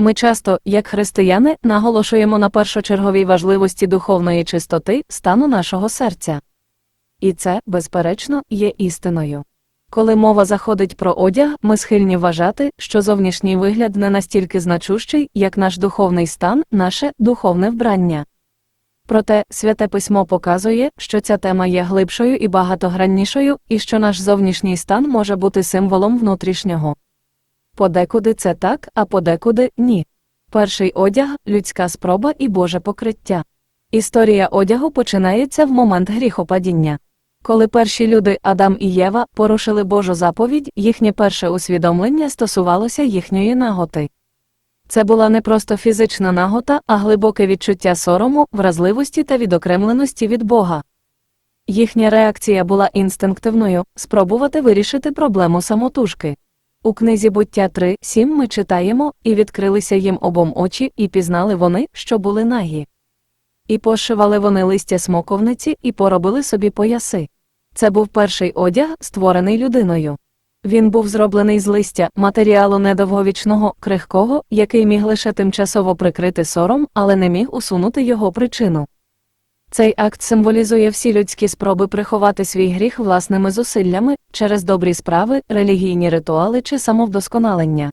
Ми часто, як християни, наголошуємо на першочерговій важливості духовної чистоти стану нашого серця. І це, безперечно, є істиною. Коли мова заходить про одяг, ми схильні вважати, що зовнішній вигляд не настільки значущий, як наш духовний стан, наше духовне вбрання. Проте святе письмо показує, що ця тема є глибшою і багатограннішою, і що наш зовнішній стан може бути символом внутрішнього. Подекуди це так, а подекуди ні. Перший одяг людська спроба і Боже покриття. Історія одягу починається в момент гріхопадіння. Коли перші люди Адам і Єва порушили Божу заповідь, їхнє перше усвідомлення стосувалося їхньої наготи. Це була не просто фізична нагота, а глибоке відчуття сорому, вразливості та відокремленості від Бога. Їхня реакція була інстинктивною спробувати вирішити проблему самотужки. У книзі буття 3, 7 ми читаємо, і відкрилися їм обом очі, і пізнали вони, що були нагі. І пошивали вони листя смоковниці, і поробили собі пояси. Це був перший одяг, створений людиною. Він був зроблений з листя, матеріалу недовговічного, крихкого, який міг лише тимчасово прикрити сором, але не міг усунути його причину. Цей акт символізує всі людські спроби приховати свій гріх власними зусиллями через добрі справи, релігійні ритуали чи самовдосконалення.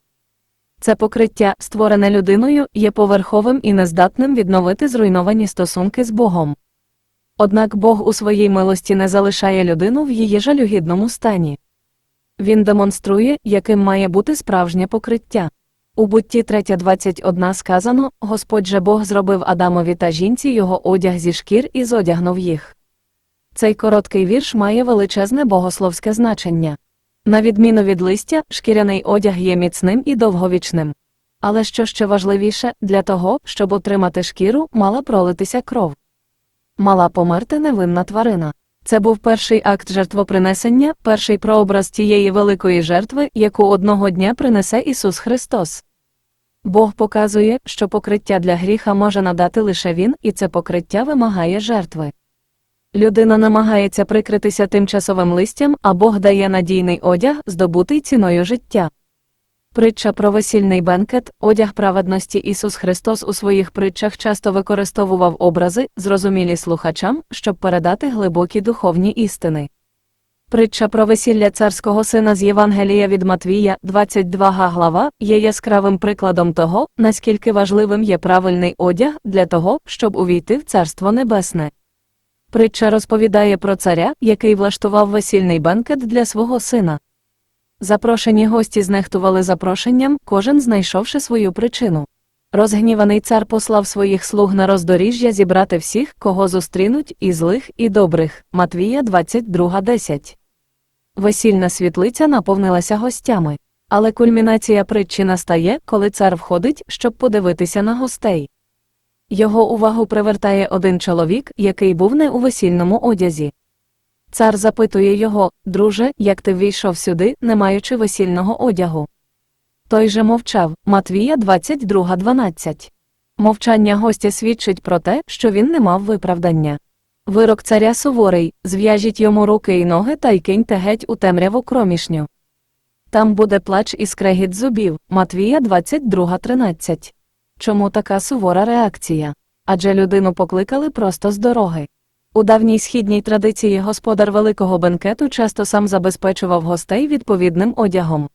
Це покриття, створене людиною, є поверховим і нездатним відновити зруйновані стосунки з Богом. Однак Бог у своїй милості не залишає людину в її жалюгідному стані. Він демонструє, яким має бути справжнє покриття. У бутті 3.21 сказано Господь же Бог зробив Адамові та жінці його одяг зі шкір і зодягнув їх. Цей короткий вірш має величезне богословське значення. На відміну від листя, шкіряний одяг є міцним і довговічним. Але що ще важливіше, для того, щоб отримати шкіру, мала пролитися кров. Мала померти невинна тварина. Це був перший акт жертвопринесення, перший прообраз тієї великої жертви, яку одного дня принесе Ісус Христос. Бог показує, що покриття для гріха може надати лише Він, і це покриття вимагає жертви. Людина намагається прикритися тимчасовим листям, а Бог дає надійний одяг, здобутий ціною життя. Притча про весільний бенкет, одяг праведності Ісус Христос у своїх притчах часто використовував образи, зрозумілі слухачам, щоб передати глибокі духовні істини. Притча про весілля царського сина з Євангелія від Матвія, 22 га глава, є яскравим прикладом того, наскільки важливим є правильний одяг для того, щоб увійти в Царство Небесне. Притча розповідає про царя, який влаштував весільний бенкет для свого сина. Запрошені гості знехтували запрошенням, кожен знайшовши свою причину. Розгніваний цар послав своїх слуг на роздоріжжя зібрати всіх, кого зустрінуть, і злих, і добрих. Матвія 22.10. Весільна світлиця наповнилася гостями. Але кульмінація притчі настає, коли цар входить, щоб подивитися на гостей. Його увагу привертає один чоловік, який був не у весільному одязі. Цар запитує його, друже, як ти ввійшов сюди, не маючи весільного одягу. Той же мовчав Матвія 22.12. Мовчання гостя свідчить про те, що він не мав виправдання. Вирок царя суворий зв'яжіть йому руки і ноги та й киньте геть у темряву кромішню. Там буде плач і скрегіт зубів Матвія 22.13. Чому така сувора реакція? Адже людину покликали просто з дороги. У давній східній традиції господар великого бенкету часто сам забезпечував гостей відповідним одягом.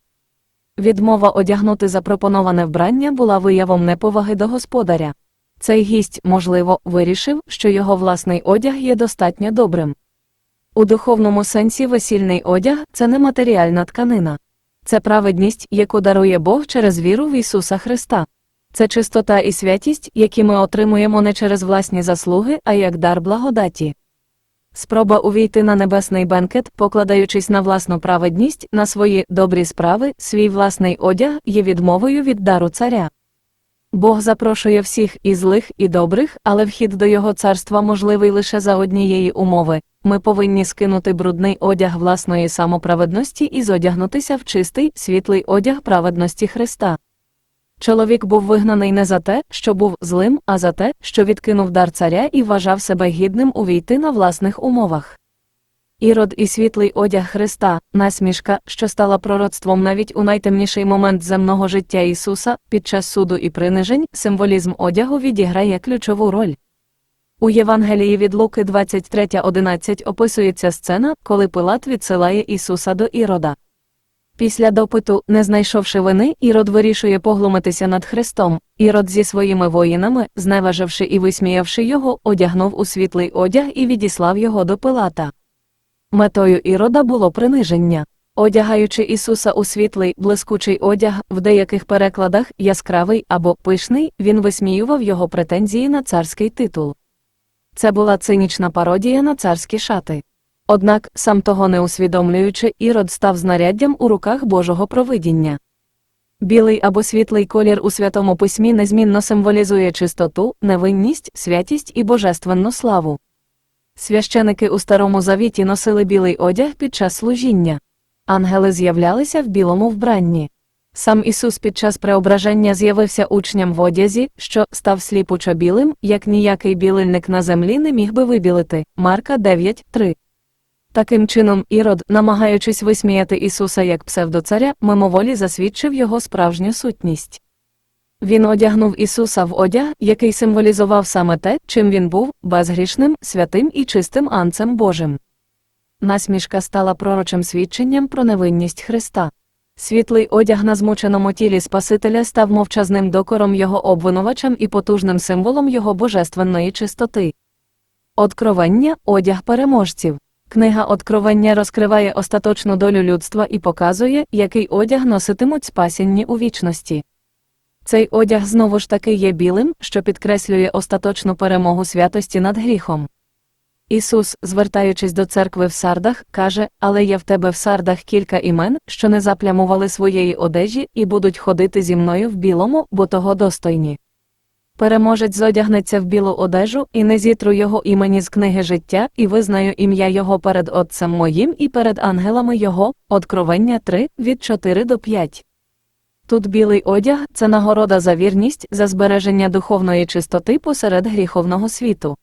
Відмова одягнути запропоноване вбрання була виявом неповаги до господаря. Цей гість, можливо, вирішив, що його власний одяг є достатньо добрим. У духовному сенсі весільний одяг це не матеріальна тканина. Це праведність, яку дарує Бог через віру в Ісуса Христа. Це чистота і святість, які ми отримуємо не через власні заслуги, а як дар благодаті. Спроба увійти на небесний бенкет, покладаючись на власну праведність, на свої добрі справи, свій власний одяг, є відмовою від дару царя. Бог запрошує всіх і злих, і добрих, але вхід до його царства можливий лише за однієї умови ми повинні скинути брудний одяг власної самоправедності і зодягнутися в чистий, світлий одяг праведності Христа. Чоловік був вигнаний не за те, що був злим, а за те, що відкинув дар царя і вважав себе гідним увійти на власних умовах. Ірод і світлий одяг Христа, насмішка, що стала пророцтвом навіть у найтемніший момент земного життя Ісуса, під час суду і принижень, символізм одягу відіграє ключову роль. У Євангелії від Луки 23.11 описується сцена, коли Пилат відсилає Ісуса до Ірода. Після допиту, не знайшовши вини, Ірод вирішує поглумитися над Христом. Ірод зі своїми воїнами, зневаживши і висміявши його, одягнув у світлий одяг і відіслав його до Пилата. Метою Ірода було приниження. Одягаючи Ісуса у світлий, блискучий одяг, в деяких перекладах яскравий або пишний, він висміював його претензії на царський титул. Це була цинічна пародія на царські шати. Однак, сам того не усвідомлюючи, Ірод став знаряддям у руках Божого провидіння. Білий або світлий колір у святому письмі незмінно символізує чистоту, невинність, святість і божественну славу. Священики у Старому Завіті носили білий одяг під час служіння. Ангели з'являлися в білому вбранні. Сам Ісус під час преображення з'явився учням в одязі, що став сліпучо білим, як ніякий білильник на землі не міг би вибілити. Марка 9.3. Таким чином, Ірод, намагаючись висміяти Ісуса як псевдоцаря, мимоволі засвідчив його справжню сутність. Він одягнув Ісуса в одяг, який символізував саме те, чим він був безгрішним, святим і чистим анцем Божим. Насмішка стала пророчим свідченням про невинність Христа. Світлий одяг на змученому тілі Спасителя став мовчазним докором його обвинувачам і потужним символом його божественної чистоти. Откровення одяг переможців. Книга Откровення розкриває остаточну долю людства і показує, який одяг носитимуть спасінні у вічності. Цей одяг знову ж таки є білим, що підкреслює остаточну перемогу святості над гріхом. Ісус, звертаючись до церкви в сардах, каже: Але є в тебе в сардах кілька імен, що не заплямували своєї одежі, і будуть ходити зі мною в білому, бо того достойні. Переможець зодягнеться в білу одежу, і не зітру його імені з книги життя, і визнаю ім'я його перед Отцем моїм і перед ангелами його. Откровення 3, від 4 до 5. Тут білий одяг це нагорода за вірність, за збереження духовної чистоти посеред гріховного світу.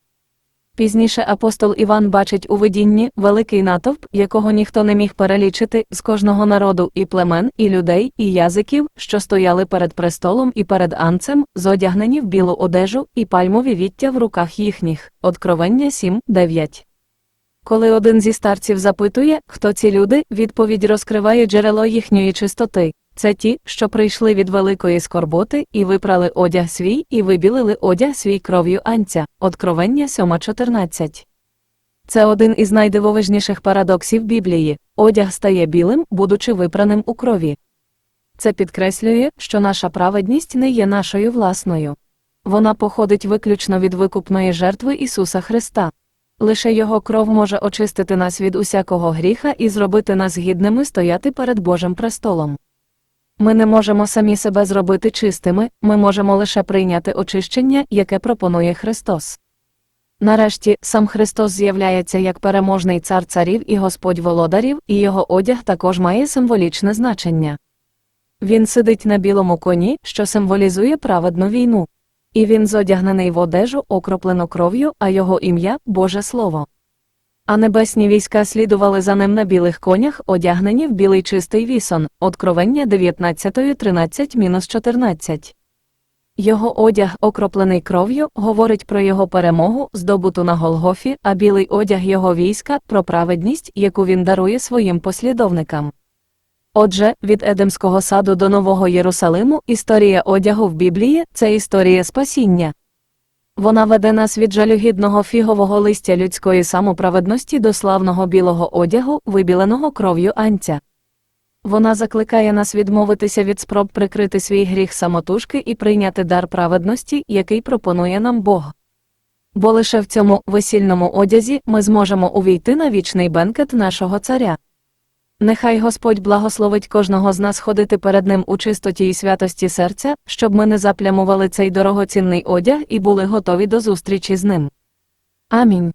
Пізніше апостол Іван бачить у видінні великий натовп, якого ніхто не міг перелічити, з кожного народу і племен, і людей, і язиків, що стояли перед престолом і перед анцем, зодягнені в білу одежу, і пальмові віття в руках їхніх. Откровення 7, 9. Коли один зі старців запитує, хто ці люди, відповідь розкриває джерело їхньої чистоти. Це ті, що прийшли від великої скорботи, і випрали одяг свій, і вибілили одяг свій кров'ю анця. Откровення 7.14. Це один із найдивовижніших парадоксів Біблії. Одяг стає білим, будучи випраним у крові. Це підкреслює, що наша праведність не є нашою власною. Вона походить виключно від викупної жертви Ісуса Христа. Лише Його кров може очистити нас від усякого гріха і зробити нас гідними стояти перед Божим престолом. Ми не можемо самі себе зробити чистими, ми можемо лише прийняти очищення, яке пропонує Христос. Нарешті сам Христос з'являється як переможний цар царів і Господь володарів, і його одяг також має символічне значення. Він сидить на білому коні, що символізує праведну війну. І він зодягнений в одежу, окроплену кров'ю, а його ім'я Боже Слово. А небесні війська слідували за ним на білих конях, одягнені в білий чистий вісон, Откровення 19.13-14. Його одяг, окроплений кров'ю, говорить про його перемогу, здобуту на Голгофі, а білий одяг його війська про праведність, яку він дарує своїм послідовникам. Отже, від Едемського саду до Нового Єрусалиму історія одягу в Біблії це історія спасіння. Вона веде нас від жалюгідного фігового листя людської самоправедності до славного білого одягу, вибіленого кров'ю анця. Вона закликає нас відмовитися від спроб прикрити свій гріх самотужки і прийняти дар праведності, який пропонує нам Бог. Бо лише в цьому весільному одязі ми зможемо увійти на вічний бенкет нашого царя. Нехай Господь благословить кожного з нас ходити перед Ним у чистоті і святості серця, щоб ми не заплямували цей дорогоцінний одяг і були готові до зустрічі з ним. Амінь.